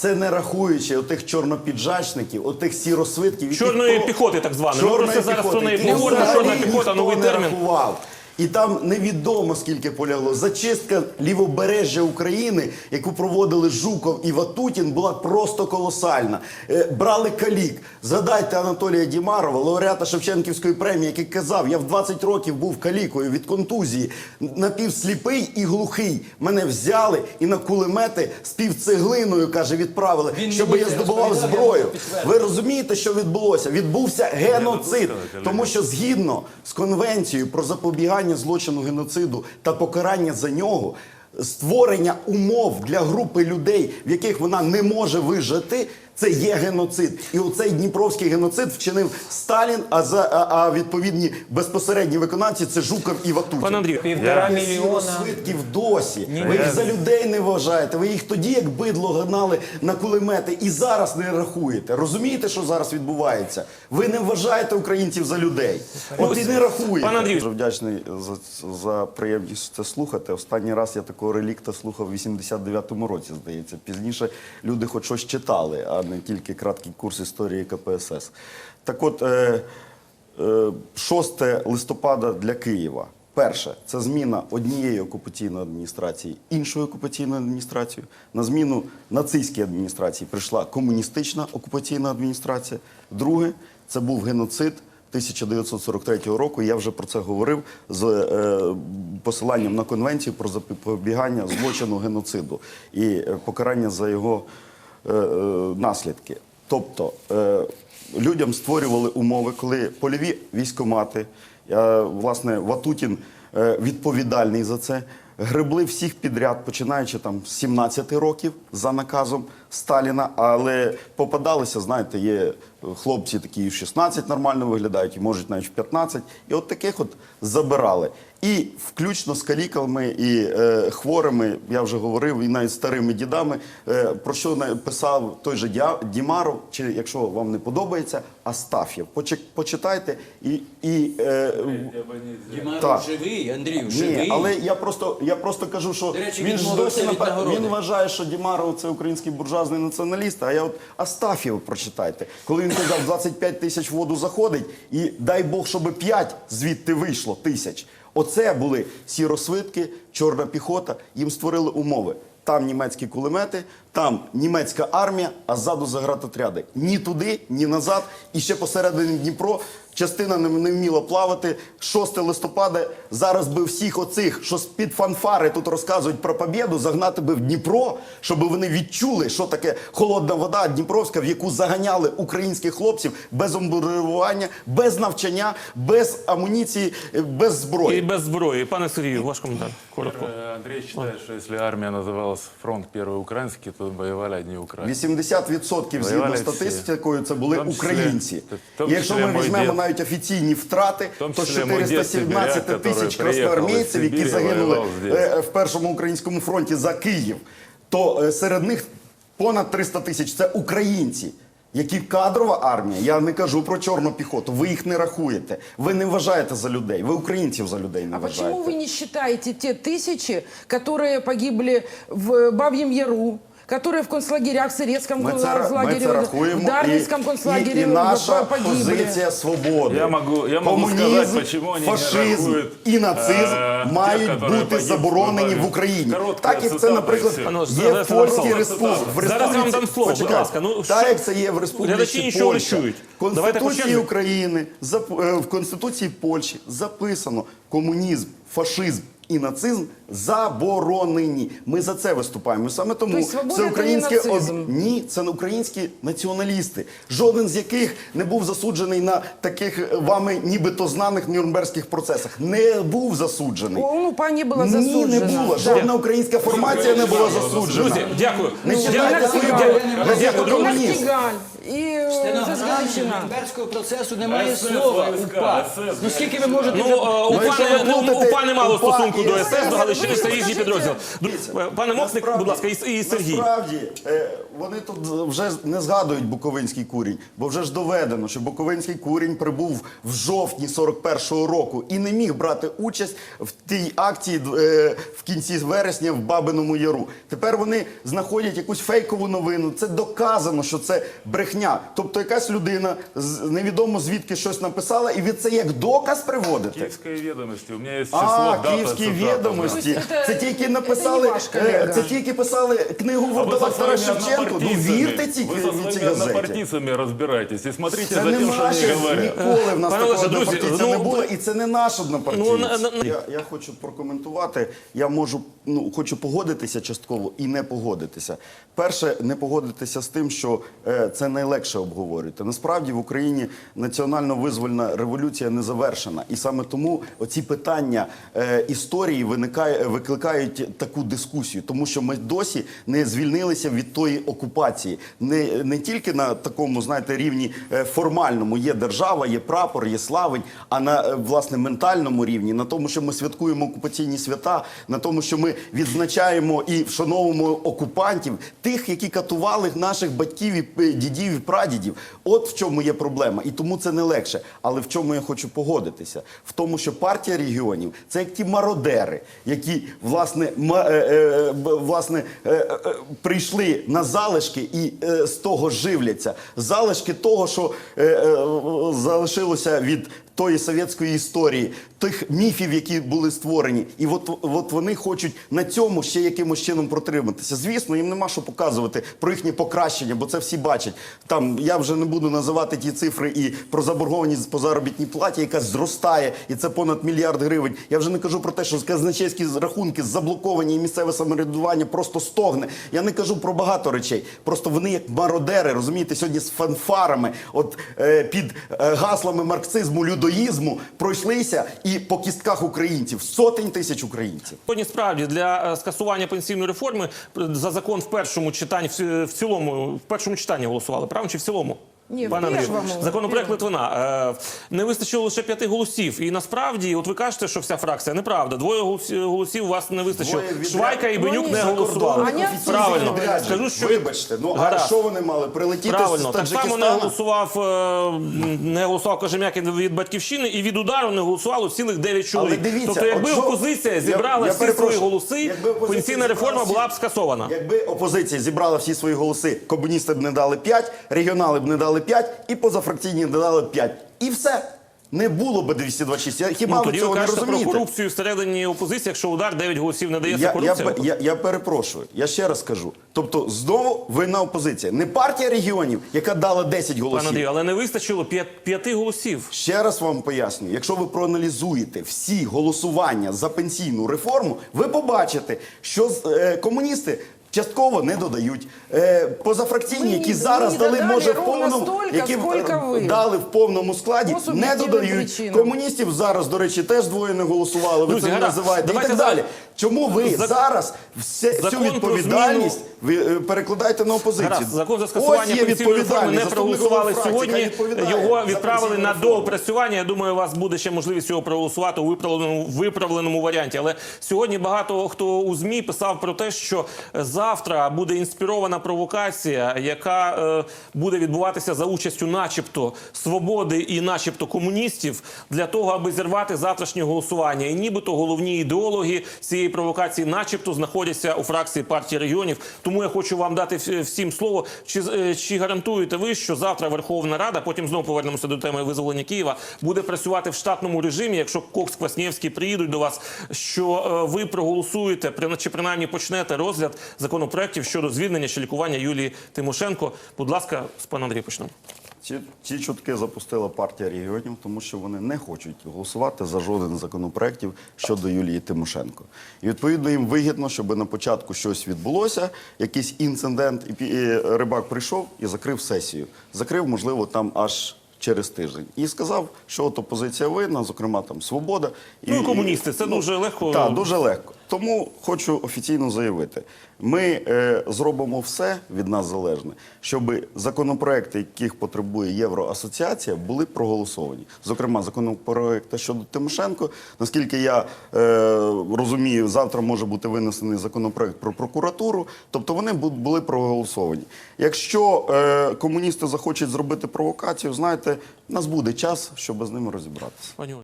Це не рахуючи отих чорнопіджачників, отих сіросвитків. Чорної хто... піхоти, так званої. Ми просто про зараз про неї поговоримо. Чорна піхота, новий не термін. рахував. І там невідомо скільки полягло. Зачистка лівобережжя України, яку проводили Жуков і Ватутін, була просто колосальна. Е, Брали калік. Згадайте Анатолія Дімарова, лауреата Шевченківської премії, який казав: я в 20 років був калікою від контузії, напівсліпий і глухий. Мене взяли і на кулемети з півцеглиною, каже, відправили, Він щоб я здобував зброю. Ви розумієте, що відбулося? Відбувся геноцид, тому що згідно з конвенцією про запобігання злочину геноциду та покарання за нього. Створення умов для групи людей, в яких вона не може вижити, це є геноцид. І оцей дніпровський геноцид вчинив Сталін. А за а, а відповідні безпосередні виконавці це Жуков і Ватутін. Пане Андрію, Півтора мільйона. свитків досі. ви їх за людей не вважаєте. Ви їх тоді, як бидло, гнали на кулемети, і зараз не рахуєте. Розумієте, що зараз відбувається? Ви не вважаєте українців за людей. От і не рахуєте. Пане Андрію. Дуже вдячний за, за приємність це слухати. Останній раз я такого релікта слухав в 89-му році, здається. Пізніше люди хоч щось читали, а не тільки краткий курс історії КПСС. Так от. Е, Е, 6 листопада для Києва. Перше це зміна однієї окупаційної адміністрації іншою окупаційною адміністрацією. На зміну нацистській адміністрації прийшла комуністична окупаційна адміністрація. Друге це був геноцид 1943 року. Я вже про це говорив з е, посиланням на конвенцію про запобігання злочину геноциду і е, покарання за його е, е, наслідки. Тобто е, людям створювали умови, коли польові військомати, е, власне, Ватутін е, відповідальний за це, гребли всіх підряд, починаючи там з 17 років за наказом Сталіна, але попадалися, знаєте, є хлопці такі в 16 нормально виглядають, і можуть навіть в 15. І от таких от забирали. І включно з каліками і е, хворими, я вже говорив, і навіть старими дідами, е, про що написав той же Дя- Дімаров, чи якщо вам не подобається, Астаф'єв. Почитайте і. і е, Дімаров живий, Андрію, ні, живий. але я просто, я просто кажу, що речі, він він ж досі нагороди. він вважає, що Дімаров це український буржуазний націоналіст. А я от Астаф'єв прочитайте, коли він казав, 25 тисяч воду заходить, і дай Бог, щоб 5 звідти вийшло тисяч. Оце були сіросвитки, чорна піхота. Їм створили умови. Там німецькі кулемети, там німецька армія, а ззаду загратотряди. Ні туди, ні назад. І ще посередині Дніпро частина не, не вміла плавати. 6 листопада зараз би всіх оцих, що з-під фанфари тут розказують про побєду, загнати би в Дніпро, щоб вони відчули, що таке холодна вода Дніпровська, в яку заганяли українських хлопців без обмундирування, без навчання, без амуніції, е, без і зброї. без зброї. Пане Сергію, ваш коментар. Коротко. Э, Андрей считает, что если армия называлась фронт первый украинский, то воевали одни украинцы. 80% згідно Воювали статистикою це були В тому числі- українці. в тому І якщо числі ми мой візьмемо дід. навіть офіційні втрати, В тому то числі мой дід 417 сибіряк, тисяч який приїхав красноармійців, із які Сибірі, загинули воював здесь. е, в першому українському фронті за Київ, то е, серед них понад 300 тисяч це українці. Які кадрова армія, я не кажу про чорну піхоту. Ви їх не рахуєте. Ви не вважаєте за людей. Ви українців за людей не А вважаєте. почему вы не считаете те тысячи, которые погибли в Бабьем Яру, Которые в концлагерях, в Сирецком Ми це, ра- ми концлагере, це рахуємо, в Дарницком концлагере і, і наша погибли? позиція свободи. Я могу- я могу Комунізм, сказати, почему вони не фашизм рахують, і нацизм е, мають які бути заборонені в Україні. Короткая Так як це, наприклад, є зараз в я вам Польській республіці. В Зараз вам дам слово, будь ласка. Ну, так як це є в Республіці Польща. Конституції. України в Конституції Польщі записано комунізм, фашизм. І нацизм заборонені. Ми за це виступаємо. Саме тому Тобто це українське об- ні, це не українські націоналісти, жоден з яких не був засуджений на таких е, вами нібито знаних нюрнберзьких процесах. Не був засуджений. О, ну, пані була Ні, не засуджена. було. Жодна українська формація не була засуджена. Друзі, дякую. Не читайте свою газету «Комуніст». І е, Стенограмі Нюрнберзького процесу немає слова УПА. Ну скільки ви можете Ну, е, у Ну, ну, плутаєте у пане мало УПА стосунків до СС, до Галичини, це різні підрозділи. Пане Мосник, будь ласка, і, Сергій. Насправді, е, вони тут вже не згадують Буковинський курінь, бо вже ж доведено, що Буковинський курінь прибув в жовтні 41-го року і не міг брати участь в тій акції е, в кінці вересня в Бабиному Яру. Тепер вони знаходять якусь фейкову новину. Це доказано, що це брехня. Тобто якась людина з невідомо звідки щось написала, і ви це як доказ приводите. Киевские ведомости. У меня есть число, А, дата, цитата, відомості. Це тільки написали, це е, це тільки писали книгу А вы Вовдала со Тарас своими Шевченко. Ну вірте ці, вы со ці газеті. однопартийцами разбирайтесь и смотрите Це за не тем, что наші, они говорят. ніколи в нас Пане такого Олеже, друзі, однопартійця ну, не було, і це не наш. Ну, на- на- я, я хочу прокоментувати, я можу, ну, хочу погодитися частково і не погодитися. Перше, не погодитися з тим, що е, це найлегше обговорювати. Насправді в Україні національно-визвольна революція не завершена. І саме тому оці питання е, історії виникає, викликають таку дискусію, тому що ми досі не звільнилися від тої окупації. Не, не тільки на такому, знаєте, рівні е, формальному є держава, є прапор, є славень, а на е, власне ментальному рівні, на тому, що ми святкуємо окупаційні свята, на тому, що ми відзначаємо і вшановуємо окупантів, тих, які катували наших батьків і е, дідів і прадідів. От в чому є проблема, і тому це не легше. Але в чому я хочу погодитися? В тому, що партія регіонів це як ті мародери, які власне м е, е, власне е, прийшли на залишки і з того живляться. Залишки того, що залишилося від тої совєтської історії, тих міфів, які були створені, і от, от вони хочуть на цьому ще якимось чином протриматися. Звісно, їм нема що показувати про їхнє покращення, бо це всі бачать. Там я вже не буду називати ті цифри і про заборгованість по заробітній платі, яка зростає, і це понад мільярд гривень. Я вже не кажу про те, що казначейські рахунки заблоковані, і місцеве самоврядування просто стогне. Я не кажу про багато речей. Просто вони як мародери, розумієте, сьогодні з фанфарами, от е, під е, гаслами марксизму, людоїзму пройшлися і по кістках українців, сотень тисяч українців. Сьогодні справді для е, скасування пенсійної реформи е, за закон в першому читанні, в в цілому, в першому читанні голосували, правильно чи в цілому? Ні, Пане Андрію, законопроект Литвина. Е, не вистачило лише п'яти голосів. І насправді, от ви кажете, що вся фракція неправда. Двоє голосів, у вас не вистачило. Швайка і Бенюк Ну, не голосували. Правильно. Скажу, що Вибачте, ну а що вони мали прилетіти Правильно, з так само не голосував, е, не голосував Кожем'якін від батьківщини, і від удару не голосувало цілих 9 чоловік. дивіться, тобто, якби опозиція зібрала всі свої голоси, пенсійна реформа була б скасована. Якби опозиція зібрала всі свої голоси, комуністи б не дали 5, регіонали б не дали 5 і позафракційні не дали 5. І все. Не було б 226. Я- Хіба Ну, ви тоді ви цього не кажете про корупцію всередині опозиції, якщо удар 9 голосів не дає, це Я, я, корупція. пе- я, я перепрошую, я ще раз скажу. Тобто, знову винна опозиція. Не партія регіонів, яка дала 10 Пане голосів. Андрію, але не вистачило п'я- п'яти голосів. Ще раз вам пояснюю, якщо ви проаналізуєте всі голосування за пенсійну реформу, ви побачите, що е, комуністи. Частково не додають. Е, позафракційні, які зараз дали, може, в повному, які е, дали в повному складі, не додають. Комуністів зараз, до речі, теж двоє не голосували. Ви це не називаєте. І так далі. Чому ви зараз все, всю відповідальність ви е, перекладаєте на опозицію? Закон за скасування реформи не проголосували сьогодні. Його відправили на доопрацювання. Я думаю, у вас буде ще можливість його проголосувати у виправленому виправленому варіанті. Але сьогодні багато хто у змі писав про те, що завтра буде інспірована провокація, яка е, буде відбуватися за участю, начебто, свободи і, начебто, комуністів, для того, аби зірвати завтрашнє голосування. І нібито головні ідеологи цієї провокації, начебто, знаходяться у фракції партії регіонів. Тому я хочу вам дати всім слово. Чи, е, чи гарантуєте ви, що завтра Верховна Рада, потім знову повернемося до теми визволення Києва, буде працювати в штатному режимі, якщо Кокс Кваснєвський приїдуть до вас, що е, ви проголосуєте чи принаймні почнете розгляд законопроєктів щодо звільнення чи лікування Юлії Тимошенко? Будь ласка, з пана Андрія почнемо. Ці, ці чутки запустила партія регіонів, тому що вони не хочуть голосувати за жоден з законопроєктів щодо Юлії Тимошенко. І відповідно їм вигідно, щоб на початку щось відбулося, якийсь інцидент, і, рибак прийшов і закрив сесію. Закрив, можливо, там аж. Через тиждень і сказав, що от опозиція винна, зокрема там свобода Ну, і комуністи. Це дуже легко. Так, дуже легко. Тому хочу офіційно заявити: ми е, зробимо все від нас залежне, щоб законопроекти, яких потребує Євроасоціація, були проголосовані. Зокрема, законопроекти щодо Тимошенко. Наскільки я е, розумію, завтра може бути винесений законопроект про прокуратуру. Тобто вони були проголосовані. Якщо е, комуністи захочуть зробити провокацію, знаєте, у нас буде час, щоб з ними розібратися.